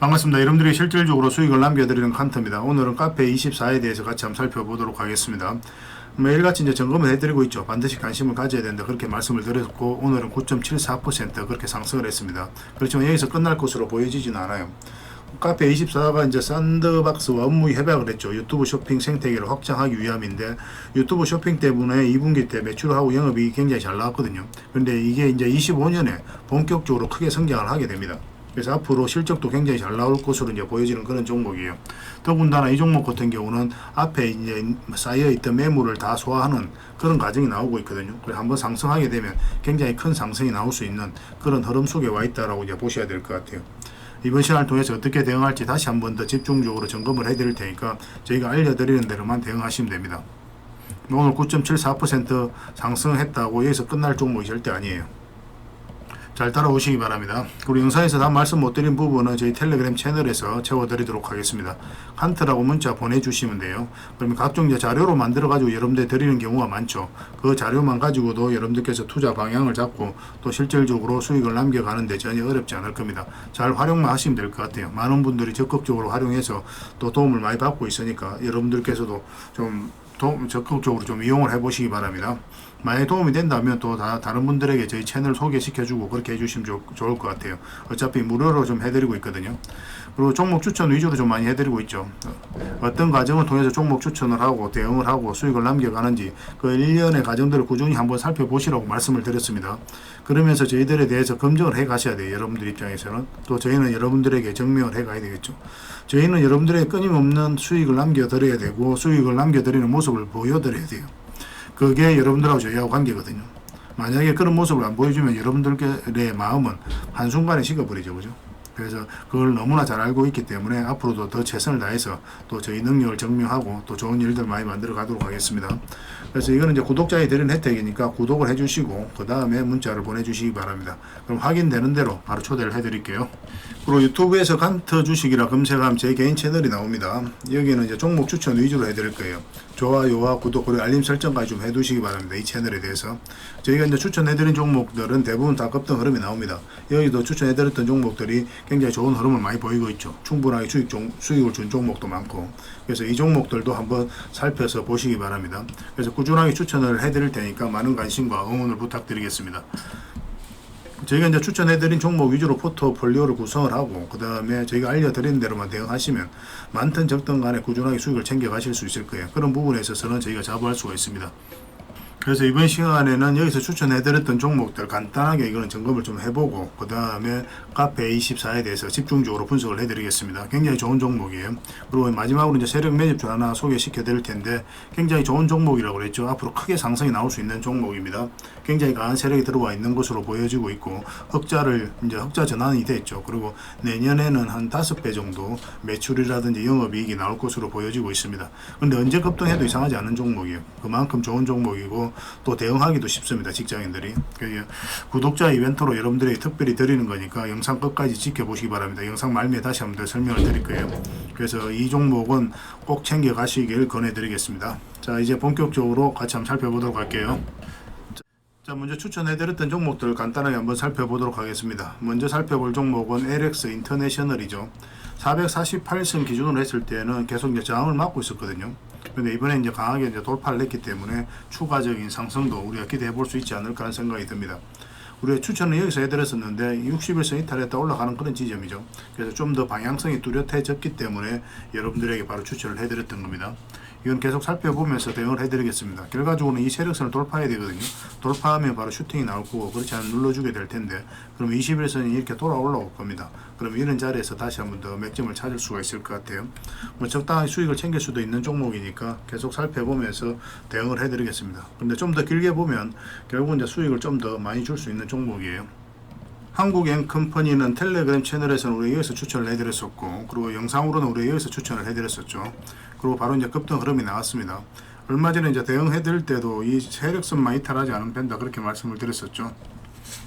반갑습니다. 여러분들이 실질적으로 수익을 남겨드리는 칸터입니다. 오늘은 카페 24에 대해서 같이 한번 살펴보도록 하겠습니다. 매일같이 이제 점검을 해드리고 있죠. 반드시 관심을 가져야 된다. 그렇게 말씀을 드렸고, 오늘은 9.74% 그렇게 상승을 했습니다. 그렇지만 여기서 끝날 것으로 보여지지는 않아요. 카페 24가 이제 샌드박스와 업무 협약을 했죠. 유튜브 쇼핑 생태계를 확장하기 위함인데 유튜브 쇼핑 때문에 2분기 때 매출하고 영업이 굉장히 잘 나왔거든요. 그런데 이게 이제 25년에 본격적으로 크게 성장을 하게 됩니다. 그래서 앞으로 실적도 굉장히 잘 나올 것으로 이제 보여지는 그런 종목이에요. 더군다나 이 종목 같은 경우는 앞에 이제 쌓여 있던 매물을 다 소화하는 그런 과정이 나오고 있거든요. 그래서 한번 상승하게 되면 굉장히 큰 상승이 나올 수 있는 그런 흐름 속에 와 있다라고 이제 보셔야 될 것 같아요. 이번 시간을 통해서 어떻게 대응할지 다시 한 번 더 집중적으로 점검을 해드릴 테니까 저희가 알려드리는 대로만 대응하시면 됩니다. 오늘 9.74% 상승했다고 여기서 끝날 종목이 절대 아니에요. 잘 따라오시기 바랍니다. 그리고 영상에서 다 말씀 못 드린 부분은 저희 텔레그램 채널에서 채워드리도록 하겠습니다. 한트라고 문자 보내주시면 돼요. 그러면 각종 자료로 만들어가지고 여러분들 드리는 경우가 많죠. 그 자료만 가지고도 여러분들께서 투자 방향을 잡고 또 실질적으로 수익을 남겨가는데 전혀 어렵지 않을 겁니다. 잘 활용만 하시면 될 것 같아요. 많은 분들이 적극적으로 활용해서 또 도움을 많이 받고 있으니까 여러분들께서도 좀 도움, 적극적으로 좀 이용을 해보시기 바랍니다. 만약에 도움이 된다면 또 다, 다른 분들에게 저희 채널 소개시켜주고 그렇게 해주시면 좋, 좋을 것 같아요. 어차피 무료로 좀 해드리고 있거든요. 그리고 종목 추천 위주로 좀 많이 해드리고 있죠. 어떤 과정을 통해서 종목 추천을 하고 대응을 하고 수익을 남겨가는지 그 일련의 과정들을 꾸준히 한번 살펴보시라고 말씀을 드렸습니다. 그러면서 저희들에 대해서 검증을 해 가셔야 돼요. 여러분들 입장에서는. 또 저희는 여러분들에게 증명을 해 가야 되겠죠. 저희는 여러분들에게 끊임없는 수익을 남겨드려야 되고 수익을 남겨드리는 모습을 보여드려야 돼요. 그게 여러분들하고 저희하고 관계거든요. 만약에 그런 모습을 안 보여주면 여러분들의 마음은 한순간에 식어버리죠. 그죠? 그래서 그걸 너무나 잘 알고 있기 때문에 앞으로도 더 최선을 다해서 또 저희 능력을 증명하고 또 좋은 일들 많이 만들어 가도록 하겠습니다. 그래서 이거는 이제 구독자에 드리는 혜택이니까 구독을 해주시고 그 다음에 문자를 보내주시기 바랍니다. 그럼 확인되는 대로 바로 초대를 해드릴게요. 그리고 유튜브에서 간터 주식이라 검색하면 제 개인 채널이 나옵니다. 여기는 이제 종목 추천 위주로 해드릴 거예요. 좋아요와 구독 그리고 알림 설정까지 좀 해두시기 바랍니다. 이 채널에 대해서 저희가 이제 추천해드린 종목들은 대부분 다 급등 흐름이 나옵니다. 여기도 추천해드렸던 종목들이 굉장히 좋은 흐름을 많이 보이고 있죠. 충분하게 수익 종, 수익을 준 종목도 많고 그래서 이 종목들도 한번 살펴서 보시기 바랍니다. 그래서 꾸준하게 추천을 해드릴 테니까 많은 관심과 응원을 부탁드리겠습니다. 저희가 이제 추천해드린 종목 위주로 포트폴리오를 구성을 하고 그 다음에 저희가 알려드린 대로만 대응하시면 많든 적든 간에 꾸준하게 수익을 챙겨가실 수 있을 거예요. 그런 부분에 있어서는 저희가 자부할 수가 있습니다. 그래서 이번 시간에는 여기서 추천해드렸던 종목들 간단하게 이거는 점검을 좀 해보고 그 다음에 카페 24에 대해서 집중적으로 분석을 해드리겠습니다. 굉장히 좋은 종목이에요. 그리고 마지막으로 이제 세력 매집주 하나 소개시켜드릴 텐데 굉장히 좋은 종목이라고 그랬죠. 앞으로 크게 상승이 나올 수 있는 종목입니다. 굉장히 강한 세력이 들어와 있는 것으로 보여지고 있고 흑자를 이제 흑자 전환이 됐죠. 그리고 내년에는 한 다섯 배 정도 매출이라든지 영업이익이 나올 것으로 보여지고 있습니다. 근데 언제 급등해도 이상하지 않은 종목이에요. 그만큼 좋은 종목이고 또 대응하기도 쉽습니다. 직장인들이. 그 구독자 이벤트로 여러분들이 특별히 드리는 거니까 영상 끝까지 지켜보시기 바랍니다. 영상 말미에 다시 한번 더 설명을 드릴 거예요. 그래서 이 종목은 꼭 챙겨 가시길 권해드리겠습니다. 자, 이제 본격적으로 같이 한번 살펴보도록 할게요. 자, 먼저 추천해드렸던 종목들 간단하게 한번 살펴보도록 하겠습니다. 먼저 살펴볼 종목은 LX 인터내셔널이죠. 448선 기준으로 했을 때는 계속 저항을 막고 있었거든요. 근데 이번에 이제 강하게 이제 돌파를 했기 때문에 추가적인 상승도 우리가 기대해 볼 수 있지 않을까 하는 생각이 듭니다. 우리가 추천을 여기서 해드렸었는데 60일선 이탈했다 올라가는 그런 지점이죠. 그래서 좀 더 방향성이 뚜렷해졌기 때문에 여러분들에게 바로 추천을 해드렸던 겁니다. 이건 계속 살펴보면서 대응을 해드리겠습니다. 결과적으로는 이 세력선을 돌파해야 되거든요. 돌파하면 바로 슈팅이 나올 거고 그렇지 않으면 눌러주게 될 텐데 그럼 21선이 이렇게 돌아 올라올 겁니다. 그럼 이런 자리에서 다시 한번 더 맥점을 찾을 수가 있을 것 같아요. 뭐 적당한 수익을 챙길 수도 있는 종목이니까 계속 살펴보면서 대응을 해드리겠습니다. 근데 좀 더 길게 보면 결국은 이제 수익을 좀 더 많이 줄 수 있는 종목이에요. 한국 앤 컴퍼니는 텔레그램 채널에서는 우리 여기서 추천을 해드렸었고 그리고 영상으로는 우리 여기서 추천을 해드렸었죠. 그리고 바로 이제 급등 흐름이 나왔습니다. 얼마 전에 이제 대응해드릴 때도 이 세력선만 이탈하지 않으면 된다 그렇게 말씀을 드렸었죠.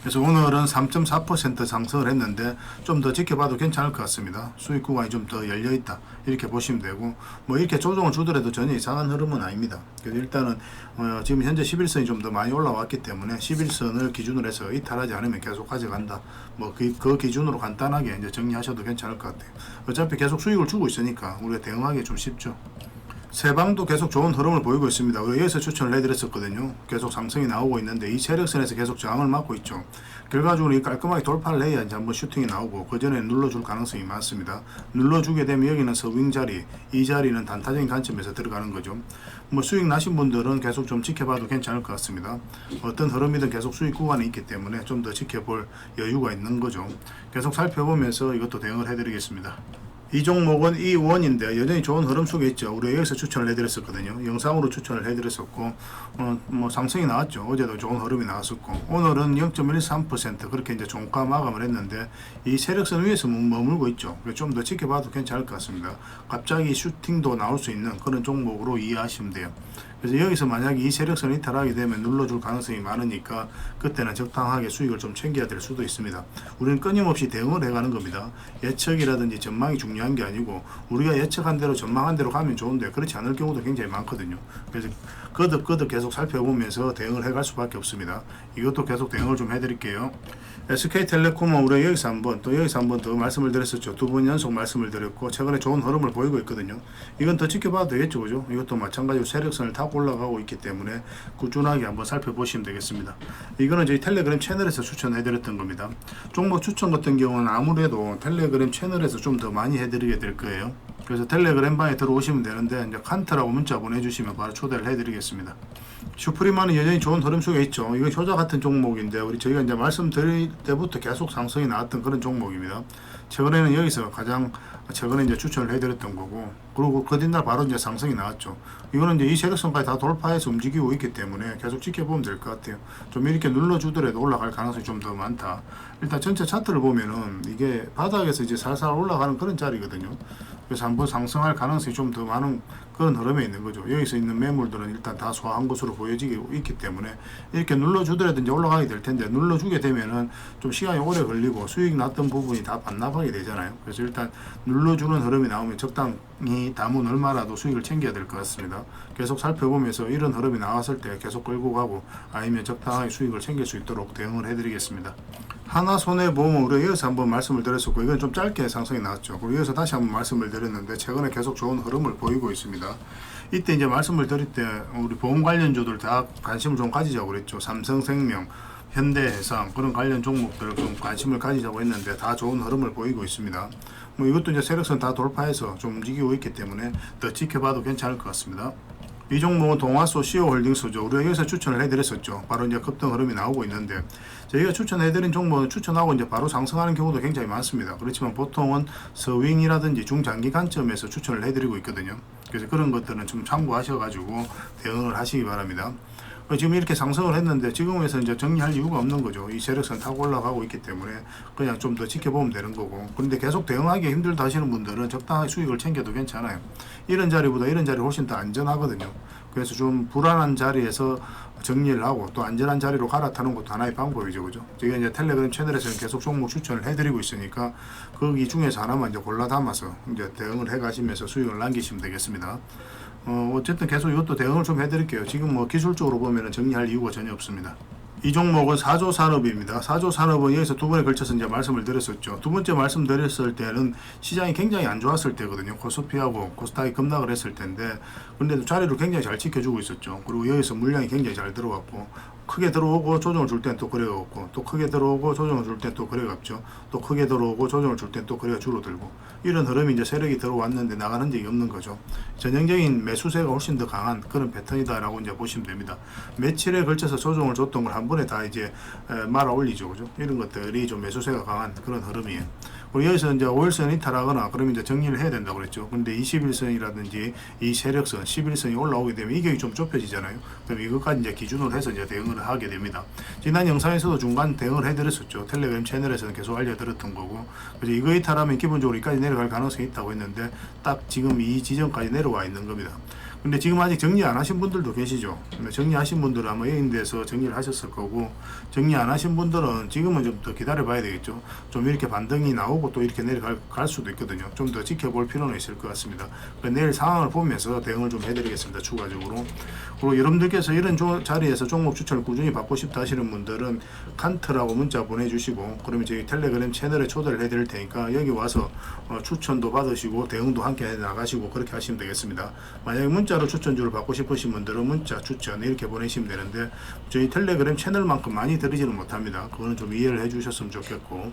그래서 오늘은 3.4% 상승을 했는데 좀 더 지켜봐도 괜찮을 것 같습니다. 수익 구간이 좀 더 열려 있다 이렇게 보시면 되고 뭐 이렇게 조정을 주더라도 전혀 이상한 흐름은 아닙니다. 그래서 일단은 어, 지금 현재 11선이 좀 더 많이 올라왔기 때문에 11선을 기준으로 해서 이탈하지 않으면 계속 가져간다. 뭐그 그 기준으로 간단하게 이제 정리하셔도 괜찮을 것 같아요. 어차피 계속 수익을 주고 있으니까 우리가 대응하기 좀 쉽죠. 세방도 계속 좋은 흐름을 보이고 있습니다. 여기서 추천을 해드렸었거든요. 계속 상승이 나오고 있는데 이 세력선에서 계속 저항을 맞고 있죠. 결과적으로 이 깔끔하게 돌파를 해야 이제 한번 슈팅이 나오고 그 전에 눌러줄 가능성이 많습니다. 눌러주게 되면 여기는 서윙 자리, 이 자리는 단타적인 관점에서 들어가는 거죠. 뭐 수익 나신 분들은 계속 좀 지켜봐도 괜찮을 것 같습니다. 어떤 흐름이든 계속 수익 구간이 있기 때문에 좀 더 지켜볼 여유가 있는 거죠. 계속 살펴보면서 이것도 대응을 해드리겠습니다. 이 종목은 이 원인데 여전히 좋은 흐름 속에 있죠. 우리 여기서 추천을 해드렸었거든요. 영상으로 추천을 해드렸었고, 어, 뭐 상승이 나왔죠. 어제도 좋은 흐름이 나왔었고, 오늘은 0.13% 그렇게 이제 종가 마감을 했는데 이 세력선 위에서 머- 머물고 있죠. 좀 더 지켜봐도 괜찮을 것 같습니다. 갑자기 슈팅도 나올 수 있는 그런 종목으로 이해하시면 돼요. 그래서 여기서 만약에 이 세력선을 이탈하게 되면 눌러줄 가능성이 많으니까 그때는 적당하게 수익을 좀 챙겨야 될 수도 있습니다. 우리는 끊임없이 대응을 해가는 겁니다. 예측이라든지 전망이 중요 한 게 아니고 우리가 예측한 대로 전망한 대로 가면 좋은데 그렇지 않을 경우도 굉장히 많거든요. 그래서 거듭거듭 계속 살펴보면서 대응을 해갈 수밖에 없습니다. 이것도 계속 대응을 좀 해드릴게요. SK텔레콤은 우리가 여기서 한번 또 여기서 한번 더 말씀을 드렸었죠. 두 번 연속 말씀을 드렸고 최근에 좋은 흐름을 보이고 있거든요. 이건 더 지켜봐도 되겠죠, 그죠? 이것도 마찬가지로 세력선을 타고 올라가고 있기 때문에 꾸준하게 한번 살펴보시면 되겠습니다. 이거는 저희 텔레그램 채널에서 추천해드렸던 겁니다. 종목 추천 같은 경우는 아무래도 텔레그램 채널에서 좀 더 많이 해드리게 될 거예요. 그래서 텔레그램 방에 들어오시면 되는데 이제 칸트라고 문자 보내주시면 바로 초대를 해드리겠습니다. 슈프리마는 여전히 좋은 흐름 속에 있죠. 이건 효자 같은 종목인데 우리 저희가 이제 말씀드릴 때부터 계속 상승이 나왔던 그런 종목입니다. 최근에는 여기서 가장 최근에 이제 추천을 해드렸던 거고 그리고 그 뒷날 바로 이제 상승이 나왔죠. 이거는 이제 이 세력선까지 다 돌파해서 움직이고 있기 때문에 계속 지켜보면 될 것 같아요. 좀 이렇게 눌러주더라도 올라갈 가능성이 좀 더 많다. 일단 전체 차트를 보면은 이게 바닥에서 이제 살살 올라가는 그런 자리거든요. 그래서 한번 상승할 가능성이 좀 더 많은 그런 흐름에 있는 거죠. 여기서 있는 매물들은 일단 다 소화한 것으로 보여지고 있기 때문에 이렇게 눌러주더라도 이제 올라가게 될 텐데 눌러주게 되면은 좀 시간이 오래 걸리고 수익 났던 부분이 다 반납하게 되잖아요. 그래서 일단 눌러주는 흐름이 나오면 적당히 담은 얼마라도 수익을 챙겨야 될 것 같습니다. 계속 살펴보면서 이런 흐름이 나왔을 때 계속 끌고 가고 아니면 적당하게 수익을 챙길 수 있도록 대응을 해드리겠습니다. 하나 우리가 여기서 한번 말씀을 드렸었고 이건 좀 짧게 상승이 나왔죠. 그리고 여기서 다시 한번 말씀을 드렸는데 최근에 계속 좋은 흐름을 보이고 있습니다. 이때 이제 말씀을 드릴 때 우리 보험 관련주들 다 관심을 좀 가지자고 그랬죠. 삼성생명, 현대해상 그런 관련 종목들을 좀 관심을 가지자고 했는데 다 좋은 흐름을 보이고 있습니다. 뭐 이것도 이제 세력선 다 돌파해서 좀 움직이고 있기 때문에 더 지켜봐도 괜찮을 것 같습니다. 이 종목은 동아소 시오홀딩스죠. 우리가 여기서 추천을 해드렸었죠. 바로 이제 급등 흐름이 나오고 있는데 저희가 추천해드린 종목은 추천하고 이제 바로 상승하는 경우도 굉장히 많습니다. 그렇지만 보통은 서윙이라든지 중장기 관점에서 추천을 해드리고 있거든요. 그래서 그런 것들은 좀 참고하셔가지고 대응을 하시기 바랍니다. 어, 지금 이렇게 상승을 했는데 지금에서 이제 정리할 이유가 없는 거죠. 이 세력선 타고 올라가고 있기 때문에 그냥 좀 더 지켜보면 되는 거고. 그런데 계속 대응하기 힘들다 하시는 분들은 적당하게 수익을 챙겨도 괜찮아요. 이런 자리보다 이런 자리 훨씬 더 안전하거든요. 그래서 좀 불안한 자리에서 정리를 하고 또 안전한 자리로 갈아타는 것도 하나의 방법이죠. 그죠? 저희가 이제 텔레그램 채널에서는 계속 종목 추천을 해드리고 있으니까 거기 중에서 하나만 이제 골라 담아서 이제 대응을 해 가시면서 수익을 남기시면 되겠습니다. 어, 어쨌든 계속 이것도 대응을 좀 해드릴게요. 지금 뭐 기술적으로 보면 정리할 이유가 전혀 없습니다. 이 종목은 4조 산업입니다. 4조 산업은 여기서 두 번에 걸쳐서 이제 말씀을 드렸었죠. 두 번째 말씀드렸을 때는 시장이 굉장히 안 좋았을 때거든요. 코스피하고 코스닥이 급락을 했을 텐데, 근데도 자리를 굉장히 잘 지켜주고 있었죠. 그리고 여기서 물량이 굉장히 잘 들어왔고, 크게 들어오고 조정을 줄 땐또 그래가 없고, 또 크게 들어오고 조정을 줄 땐또 그래가 없죠. 또 크게 들어오고 조정을 줄 땐또 그래가 줄어들고, 이런 흐름이 이제 세력이 들어왔는데 나가는 적이 없는 거죠. 전형적인 매수세가 훨씬 더 강한 그런 패턴이다라고 이제 보시면 됩니다. 며칠에 걸쳐서 조정을 줬던 걸 한 번에 다 이제 에, 말아 올리죠, 그죠? 이런 것들이 좀 매수세가 강한 그런 흐름이에요. 그리고 여기서 이제 5일선 이탈하거나 그러면 이제 정리를 해야 된다고 그랬죠. 근데 21선이라든지 이 세력선, 11선이 올라오게 되면 이격이 좀 좁혀지잖아요. 그럼 이것까지 이제 기준으로 해서 이제 대응을 하게 됩니다. 지난 영상에서도 중간 대응을 해드렸었죠. 텔레그램 채널에서는 계속 알려드렸던 거고. 그래서 이거 이탈하면 기본적으로 여기까지 내려갈 가능성이 있다고 했는데 딱 지금 이 지점까지 내려와 있는 겁니다. 근데 지금 아직 정리 안 하신 분들도 계시죠. 정리하신 분들은 아마 여인대에서 정리를 하셨을 거고 정리 안 하신 분들은 지금은 좀 더 기다려 봐야 되겠죠. 좀 이렇게 반등이 나오고 또 이렇게 내려갈 갈 수도 있거든요. 좀 더 지켜볼 필요는 있을 것 같습니다. 그러니까 내일 상황을 보면서 대응을 좀 해드리겠습니다. 추가적으로. 그리고 여러분들께서 이런 조- 자리에서 종목 추천을 꾸준히 받고 싶다 하시는 분들은 칸트라고 문자 보내주시고 그러면 저희 텔레그램 채널에 초대를 해드릴 테니까 여기 와서 어, 추천도 받으시고 대응도 함께 해 나가시고 그렇게 하시면 되겠습니다. 만약에 문자 로 추천주를 받고 싶으신 분들은 문자 추천 이렇게 보내시면 되는데 저희 텔레그램 채널만큼 많이 드리지는 못합니다. 그거는 좀 이해를 해주셨으면 좋겠고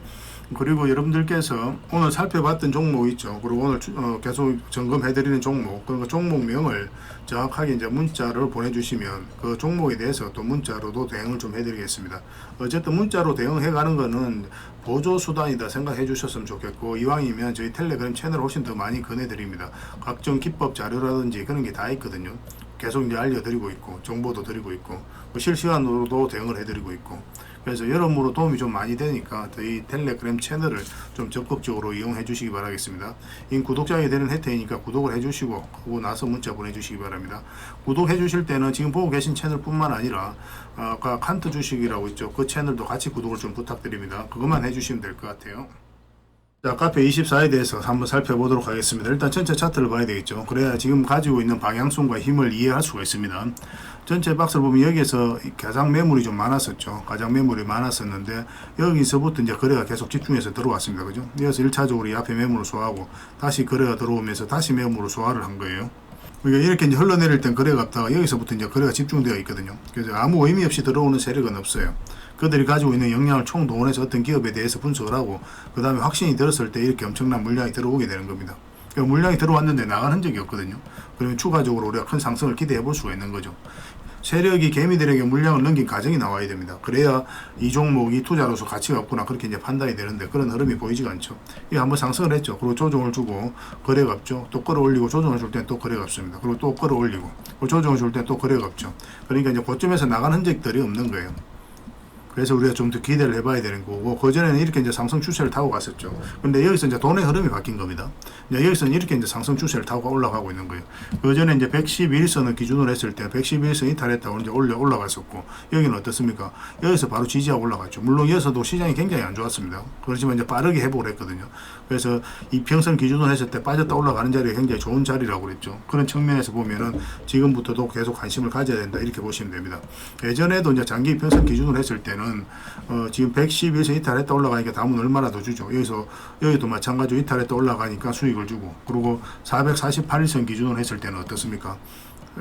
그리고 여러분들께서 오늘 살펴봤던 종목 있죠. 그리고 오늘 추- 어, 계속 점검해드리는 종목 그러니까 종목명을 정확하게 이제 문자를 보내주시면 그 종목에 대해서 또 문자로도 대응을 좀 해드리겠습니다. 어쨌든 문자로 대응해가는 거는 보조 수단이다 생각해 주셨으면 좋겠고 이왕이면 저희 텔레그램 채널 훨씬 더 많이 권해드립니다. 각종 기법 자료라든지 그런 게 다 있거든요. 계속 이제 알려드리고 있고 정보도 드리고 있고 뭐 실시간으로도 대응을 해드리고 있고 그래서 여러모로 도움이 좀 많이 되니까 저희 텔레그램 채널을 좀 적극적으로 이용해 주시기 바라겠습니다. 이 구독자에 되는 혜택이니까 구독을 해 주시고 그러고 나서 문자 보내 주시기 바랍니다. 구독해 주실 때는 지금 보고 계신 채널뿐만 아니라 어, 아까 칸트 주식이라고 있죠. 그 채널도 같이 구독을 좀 부탁드립니다. 그것만 해 주시면 될 것 같아요. 자, 카페 24에 대해서 한번 살펴보도록 하겠습니다. 일단 전체 차트를 봐야 되겠죠. 그래야 지금 가지고 있는 방향성과 힘을 이해할 수가 있습니다. 전체 박스를 보면 여기에서 가장 매물이 좀 많았었죠. 가장 매물이 많았었는데 여기서부터 이제 거래가 계속 집중해서 들어왔습니다. 그죠? 여기서 1차적으로 이 앞에 매물을 소화하고 다시 거래가 들어오면서 다시 매물을 소화를 한 거예요. 그러니까 이렇게 이제 흘러내릴 땐 거래가 없다가 여기서부터 이제 거래가 집중되어 있거든요. 그래서 아무 의미 없이 들어오는 세력은 없어요. 그들이 가지고 있는 역량을 총동원해서 어떤 기업에 대해서 분석을 하고 그 다음에 확신이 들었을 때 이렇게 엄청난 물량이 들어오게 되는 겁니다. 그러니까 물량이 들어왔는데 나간 흔적이 없거든요. 그러면 추가적으로 우리가 큰 상승을 기대해 볼 수가 있는 거죠. 세력이 개미들에게 물량을 넘긴 가정이 나와야 됩니다. 그래야 이 종목이 투자로서 가치가 없구나 그렇게 이제 판단이 되는데 그런 흐름이 보이지가 않죠. 이게 한번 상승을 했죠. 그리고 조정을 주고 거래가 없죠. 또 끌어올리고 조정을 줄땐또 거래가 없습니다. 그리고 또 끌어올리고 조정을 줄땐또 거래가 없죠. 그러니까 이제 고점에서 나간 흔적들이 없는 거예요. 그래서 우리가 좀 더 기대를 해봐야 되는 거고 그전에는 이렇게 이제 상승 추세를 타고 갔었죠. 근데 여기서 이제 돈의 흐름이 바뀐 겁니다. 여기서는 이렇게 이제 상승 추세를 타고 올라가고 있는 거예요. 그전에 이제 111선을 기준으로 했을 때 111선 이탈했다고 이제 올려 올라갔었고 여기는 어떻습니까? 여기서 바로 지지하고 올라갔죠. 물론 여기서도 시장이 굉장히 안 좋았습니다. 그렇지만 이제 빠르게 회복을 했거든요. 그래서 이 평선 기준으로 했을 때 빠졌다 올라가는 자리가 굉장히 좋은 자리라고 그랬죠. 그런 측면에서 보면은 지금부터도 계속 관심을 가져야 된다 이렇게 보시면 됩니다. 예전에도 이제 장기 평선 기준으로 했을 때는 어 지금 111선 이탈했다 올라가니까 다음은 얼마나 더 주죠. 여기서 여기도 마찬가지로 이탈했다 올라가니까 수익을 주고 그리고 448선 기준으로 했을 때는 어떻습니까?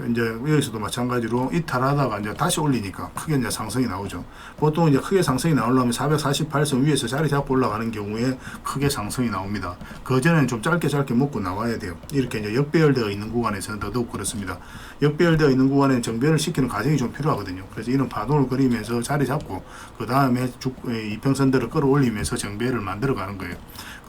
이제 여기서도 마찬가지로 이탈하다가 이제 다시 올리니까 크게 이제 상승이 나오죠. 보통 이제 크게 상승이 나오려면 448선 위에서 자리 잡고 올라가는 경우에 크게 상승이 나옵니다. 그 전에는 좀 짧게 짧게 먹고 나와야 돼요. 이렇게 이제 역배열되어 있는 구간에서는 더더욱 그렇습니다. 역배열되어 있는 구간에는 정배를 시키는 과정이 좀 필요하거든요. 그래서 이런 파동을 그리면서 자리 잡고 그 다음에 이평선들을 끌어올리면서 정배를 만들어 가는 거예요.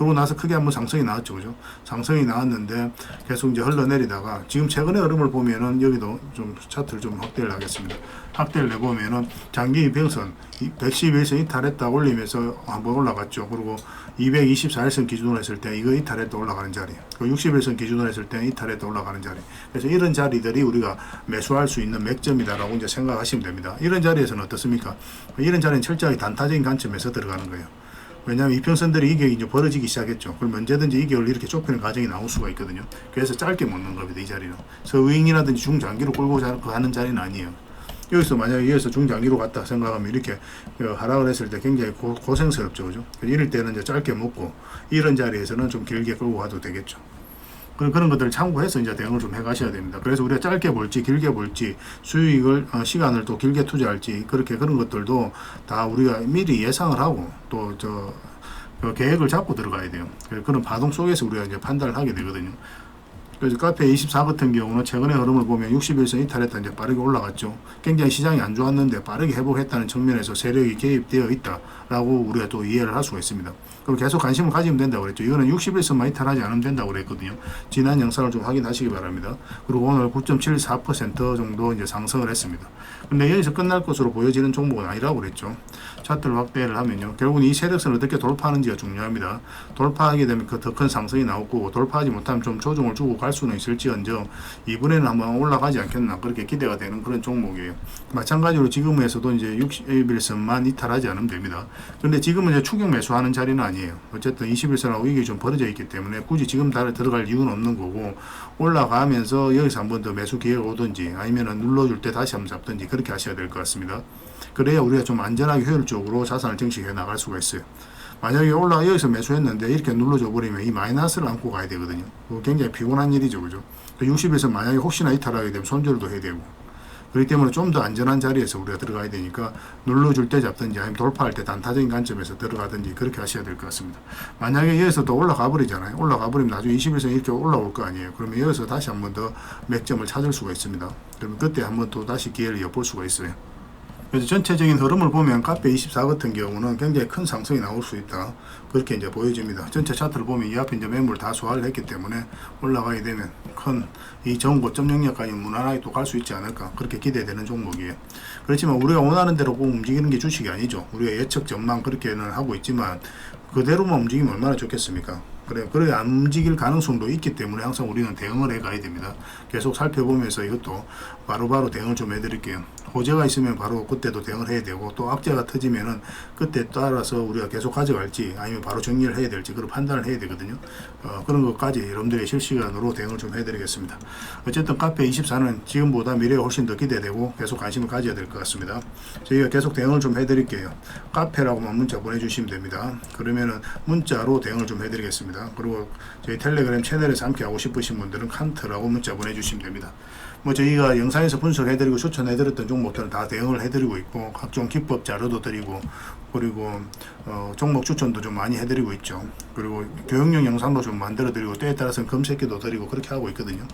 그러고 나서 크게 한번 상승이 나왔죠, 그죠? 상승이 나왔는데 계속 이제 흘러내리다가 지금 최근의 흐름을 보면은 여기도 좀 차트를 좀 확대를 하겠습니다. 확대를 해보면은 장기 이평선 111선 이 탈했다 올리면서 한번 올라갔죠. 그리고 224일선 기준으로 했을 때 이거 이탈했다 올라가는 자리, 그 61선 기준으로 했을 때 이탈했다 올라가는 자리. 그래서 이런 자리들이 우리가 매수할 수 있는 맥점이다라고 이제 생각하시면 됩니다. 이런 자리에서는 어떻습니까? 이런 자리는 철저하게 단타적인 관점에서 들어가는 거예요. 왜냐하면 이평선들이 이게 이제 벌어지기 시작했죠. 그럼 언제든지 이격을 이렇게 좁히는 과정이 나올 수가 있거든요. 그래서 짧게 먹는 겁니다. 이 자리는. 서윙이라든지 중장기로 끌고 자- 가는 자리는 아니에요. 여기서 만약에 여기서 중장기로 갔다 생각하면 이렇게 어, 하락을 했을 때 굉장히 고, 고생스럽죠. 그죠? 이럴 때는 이제 짧게 먹고 이런 자리에서는 좀 길게 끌고 가도 되겠죠. 그런 그런 것들을 참고해서 이제 대응을 좀 해가셔야 됩니다. 그래서 우리가 짧게 볼지 길게 볼지 수익을 어, 시간을 또 길게 투자할지 그렇게 그런 것들도 다 우리가 미리 예상을 하고 또저 그 계획을 잡고 들어가야 돼요. 그래서 그런 파동 속에서 우리가 이제 판단을 하게 되거든요. 그래서 카페 24 같은 경우는 최근의 흐름을 보면 61선 이탈했다 이제 빠르게 올라갔죠. 굉장히 시장이 안 좋았는데 빠르게 회복했다는 측면에서 세력이 개입되어 있다라고 우리가 또 이해를 할 수가 있습니다. 그럼 계속 관심을 가지면 된다고 그랬죠. 이거는 61선만 이탈하지 않으면 된다고 그랬거든요. 지난 영상을 좀 확인하시기 바랍니다. 그리고 오늘 9.74% 정도 이제 상승을 했습니다. 근데 여기서 끝날 것으로 보여지는 종목은 아니라고 그랬죠. 차트를 확대를 하면요. 결국은 이 세력선을 어떻게 돌파하는지가 중요합니다. 돌파하게 되면 그 더 큰 상승이 나올 거고 돌파하지 못하면 좀 조정을 주고 갈갈 수는 있을지언정 이번에는 한번 올라가지 않겠나 그렇게 기대가 되는 그런 종목이에요. 마찬가지로 지금에서도 이제 60일선만 이탈하지 않으면 됩니다. 그런데 지금은 이제 추격 매수하는 자리는 아니에요. 어쨌든 21선하고 이게 좀 벌어져 있기 때문에 굳이 지금 달에 들어갈 이유는 없는 거고 올라가면서 여기서 한 번 더 매수 기회가 오든지 아니면은 눌러줄 때 다시 한번 잡든지 그렇게 하셔야 될 것 같습니다. 그래야 우리가 좀 안전하게 효율적으로 자산을 증식해 나갈 수가 있어요. 만약에 올라 여기서 매수했는데 이렇게 눌러줘 버리면 이 마이너스를 안고 가야 되거든요. 굉장히 피곤한 일이죠, 그죠? 60에서 만약에 혹시나 이탈하게 되면 손절도 해야 되고. 그렇기 때문에 좀 더 안전한 자리에서 우리가 들어가야 되니까 눌러줄 때 잡든지 아니면 돌파할 때 단타적인 관점에서 들어가든지 그렇게 하셔야 될 것 같습니다. 만약에 여기서 또 올라가 버리잖아요. 올라가 버리면 나중에 21선 이렇게 올라올 거 아니에요. 그러면 여기서 다시 한 번 더 맥점을 찾을 수가 있습니다. 그러면 그때 한 번 또 다시 기회를 엿볼 수가 있어요. 그래서 전체적인 흐름을 보면 카페 24 같은 경우는 굉장히 큰 상승이 나올 수 있다. 그렇게 이제 보여집니다. 전체 차트를 보면 이 앞에 이제 매물 다 소화를 했기 때문에 올라가게 되면 큰 이 전고점 영역까지 무난하게 또 갈 수 있지 않을까. 그렇게 기대되는 종목이에요. 그렇지만 우리가 원하는 대로 꼭 움직이는 게 주식이 아니죠. 우리가 예측 전망 그렇게는 하고 있지만 그대로만 움직이면 얼마나 좋겠습니까? 그래, 그래 안 움직일 가능성도 있기 때문에 항상 우리는 대응을 해 가야 됩니다. 계속 살펴보면서 이것도 바로 바로 대응을 좀 해드릴게요. 호재가 있으면 바로 그때도 대응을 해야 되고 또 악재가 터지면은 그때 따라서 우리가 계속 가져갈지 아니면 바로 정리를 해야 될지 그런 판단을 해야 되거든요. 어, 그런 것까지 여러분들의 실시간으로 대응을 좀 해드리겠습니다. 어쨌든 카페 24는 지금보다 미래가 훨씬 더 기대되고 계속 관심을 가져야 될 것 같습니다. 저희가 계속 대응을 좀 해드릴게요. 카페라고만 문자 보내주시면 됩니다. 그러면은 문자로 대응을 좀 해드리겠습니다. 그리고 저희 텔레그램 채널에서 함께 하고 싶으신 분들은 칸트라고 문자 보내주시면 됩니다. 뭐 저희가 영상에서 분석해드리고 추천해드렸던 종목들은 다 대응을 해드리고 있고 각종 기법 자료도 드리고 그리고 어, 종목 추천도 좀 많이 해드리고 있죠. 그리고 교육용 영상도 좀 만들어드리고 때에 따라서는 검색기도 드리고 그렇게 하고 있거든요.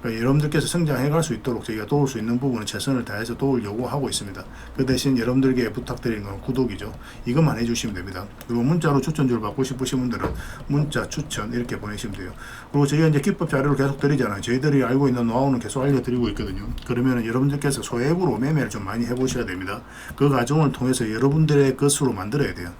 그러니까 여러분들께서 성장해 갈 수 있도록 저희가 도울 수 있는 부분은 최선을 다해서 도우려고 하고 있습니다. 그 대신 여러분들께 부탁드리는 건 구독이죠. 이것만 해주시면 됩니다. 그리고 문자로 추천주를 받고 싶으신 분들은 문자 추천 이렇게 보내시면 돼요. 그리고 저희가 이제 기법 자료를 계속 드리잖아요. 저희들이 알고 있는 노하우는 계속 알려드리고 있거든요. 그러면 여러분들께서 소액으로 매매를 좀 많이 해보셔야 됩니다. 그 과정을 통해서 여러분들의 것으로 만들어야 돼요.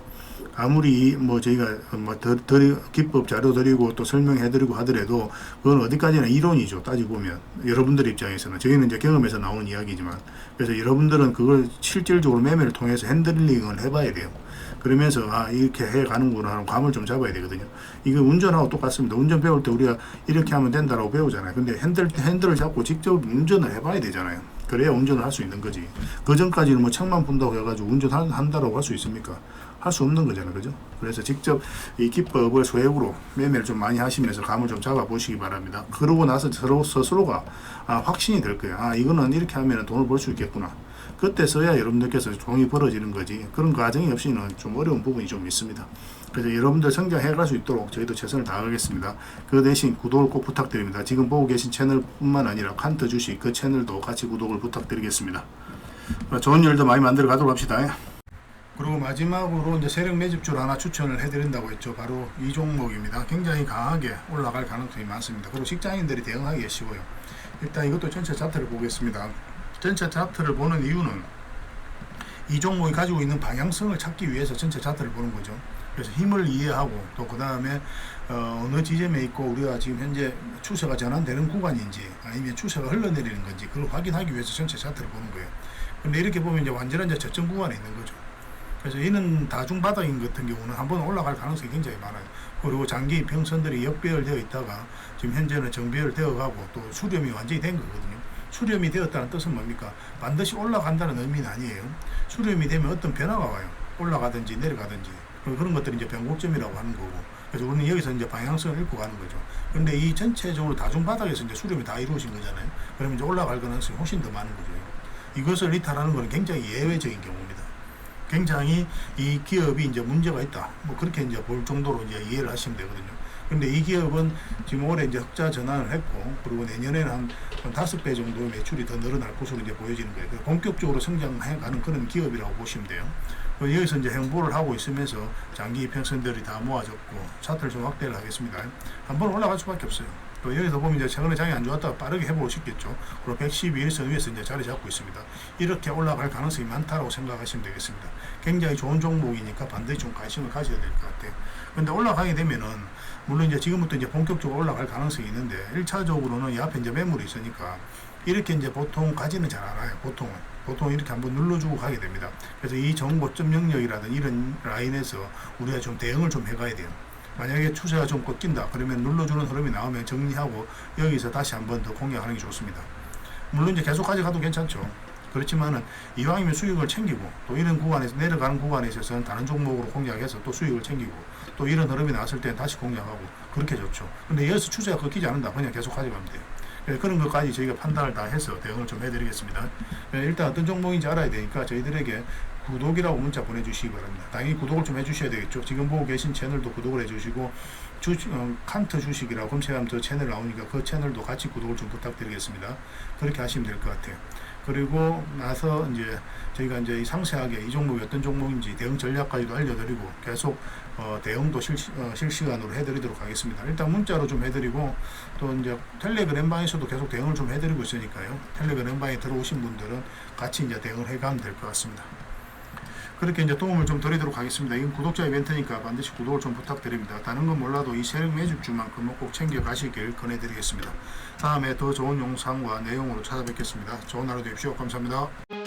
아무리 뭐 저희가 뭐 더, 더 기법 자료 드리고 또 설명해 드리고 하더라도 그건 어디까지나 이론이죠 따지고 보면. 여러분들 입장에서는. 저희는 이제 경험에서 나오는 이야기지만. 그래서 여러분들은 그걸 실질적으로 매매를 통해서 핸들링을 해봐야 돼요. 그러면서 아 이렇게 해 가는구나 하는 감을 좀 잡아야 되거든요. 이거 운전하고 똑같습니다. 운전 배울 때 우리가 이렇게 하면 된다라고 배우잖아요. 근데 핸들 핸들을 잡고 직접 운전을 해봐야 되잖아요. 그래야 운전을 할 수 있는 거지. 그 전까지는 뭐 책만 본다고 해가지고 운전한다라고 할 수 있습니까 할 수 없는 거잖아요. 그죠? 그래서 직접 이 기법을 소액으로 매매를 좀 많이 하시면서 감을 좀 잡아 보시기 바랍니다. 그러고 나서 서로 스스로가 아, 확신이 될 거예요. 아, 이거는 이렇게 하면 돈을 벌 수 있겠구나. 그때 서야 여러분들께서 종이 벌어지는 거지. 그런 과정이 없이는 좀 어려운 부분이 좀 있습니다. 그래서 여러분들 성장해 갈 수 있도록 저희도 최선을 다하겠습니다. 그 대신 구독을 꼭 부탁드립니다. 지금 보고 계신 채널뿐만 아니라 칸트 주식 그 채널도 같이 구독을 부탁드리겠습니다. 좋은 일도 많이 만들어 가도록 합시다. 그리고 마지막으로 이제 세력 매집주를 하나 추천을 해드린다고 했죠. 바로 이 종목입니다. 굉장히 강하게 올라갈 가능성이 많습니다. 그리고 직장인들이 대응하기 쉬워요. 일단 이것도 전체 차트를 보겠습니다. 전체 차트를 보는 이유는 이 종목이 가지고 있는 방향성을 찾기 위해서 전체 차트를 보는 거죠. 그래서 힘을 이해하고 또 그 다음에 어, 느 지점에 있고 우리가 지금 현재 추세가 전환되는 구간인지 아니면 추세가 흘러내리는 건지 그걸 확인하기 위해서 전체 차트를 보는 거예요. 근데 이렇게 보면 이제 완전한 이제 저점 구간에 있는 거죠. 그래서 이는 다중 바닥인 같은 경우는 한 번 올라갈 가능성이 굉장히 많아요. 그리고 장기 평선들이 역배열되어 있다가 지금 현재는 정배열되어 가고 또 수렴이 완전히 된 거거든요. 수렴이 되었다는 뜻은 뭡니까? 반드시 올라간다는 의미는 아니에요. 수렴이 되면 어떤 변화가 와요. 올라가든지 내려가든지 그런 것들이 이제 변곡점이라고 하는 거고. 그래서 우리는 여기서 이제 방향성을 잃고 가는 거죠. 그런데 이 전체적으로 다중 바닥에서 이제 수렴이 다 이루어진 거잖아요. 그러면 이제 올라갈 가능성이 훨씬 더 많은 거죠. 이것을 이탈하는 것은 굉장히 예외적인 경우입니다. 굉장히 이 기업이 이제 문제가 있다. 뭐 그렇게 이제 볼 정도로 이제 이해를 하시면 되거든요. 근데 이 기업은 지금 올해 이제 흑자 전환을 했고, 그리고 내년에는 한, 한 다섯 배 정도 매출이 더 늘어날 것으로 이제 보여지는 거예요. 본격적으로 성장해 가는 그런 기업이라고 보시면 돼요. 그 여기서 이제 행보를 하고 있으면서 장기 평선들이 다 모아졌고, 차트를 좀 확대를 하겠습니다. 한번 올라갈 수밖에 없어요. 또 여기서 보면 이제 최근에 장이 안 좋았다가 빠르게 회복을 시켰죠. 그리고 112일선 위에서 이제 자리 잡고 있습니다. 이렇게 올라갈 가능성이 많다고 생각하시면 되겠습니다. 굉장히 좋은 종목이니까 반드시 좀 관심을 가져야 될 것 같아요. 근데 올라가게 되면은 물론 이제 지금부터 이제 본격적으로 올라갈 가능성이 있는데 1차적으로는 이 앞에 이제 매물이 있으니까 이렇게 이제 보통 가지는 잘 않아요. 보통은. 보통 이렇게 한번 눌러주고 가게 됩니다. 그래서 이 정고점 영역이라든 이런 라인에서 우리가 좀 대응을 좀 해가야 돼요. 만약에 추세가 좀 꺾인다. 그러면 눌러주는 흐름이 나오면 정리하고 여기서 다시 한 번 더 공략하는 게 좋습니다. 물론 이제 계속 가져가도 괜찮죠. 그렇지만은 이왕이면 수익을 챙기고 또 이런 구간에서 내려가는 구간에 있어서는 다른 종목으로 공략해서 또 수익을 챙기고 또 이런 흐름이 나왔을 때는 다시 공략하고 그렇게 좋죠. 근데 여기서 추세가 꺾이지 않는다. 그냥 계속 가져가면 돼요. 그런 것까지 저희가 판단을 다 해서 대응을 좀 해드리겠습니다. 네, 일단 어떤 종목인지 알아야 되니까 저희들에게 구독이라고 문자 보내주시기 바랍니다. 당연히 구독을 좀 해주셔야 되겠죠. 지금 보고 계신 채널도 구독을 해주시고 주, 어, 칸트 주식이라고 검색하면 저 채널 나오니까 그 채널도 같이 구독을 좀 부탁드리겠습니다. 그렇게 하시면 될 것 같아요. 그리고 나서 이제 저희가 이제 이 상세하게 이 종목이 어떤 종목인지 대응 전략까지도 알려드리고 계속 어, 대응도 실시, 어, 실시간으로 해드리도록 하겠습니다. 일단 문자로 좀 해드리고 또 이제 텔레그램 방에서도 계속 대응을 좀 해드리고 있으니까요. 텔레그램 방에 들어오신 분들은 같이 이제 대응을 해가면 될 것 같습니다. 그렇게 이제 도움을 좀 드리도록 하겠습니다. 이건 구독자 이벤트니까 반드시 구독을 좀 부탁드립니다. 다른 건 몰라도 이 세력 매집주만큼은 꼭 챙겨 가시길 권해드리겠습니다. 다음에 더 좋은 영상과 내용으로 찾아뵙겠습니다. 좋은 하루 되십시오. 감사합니다.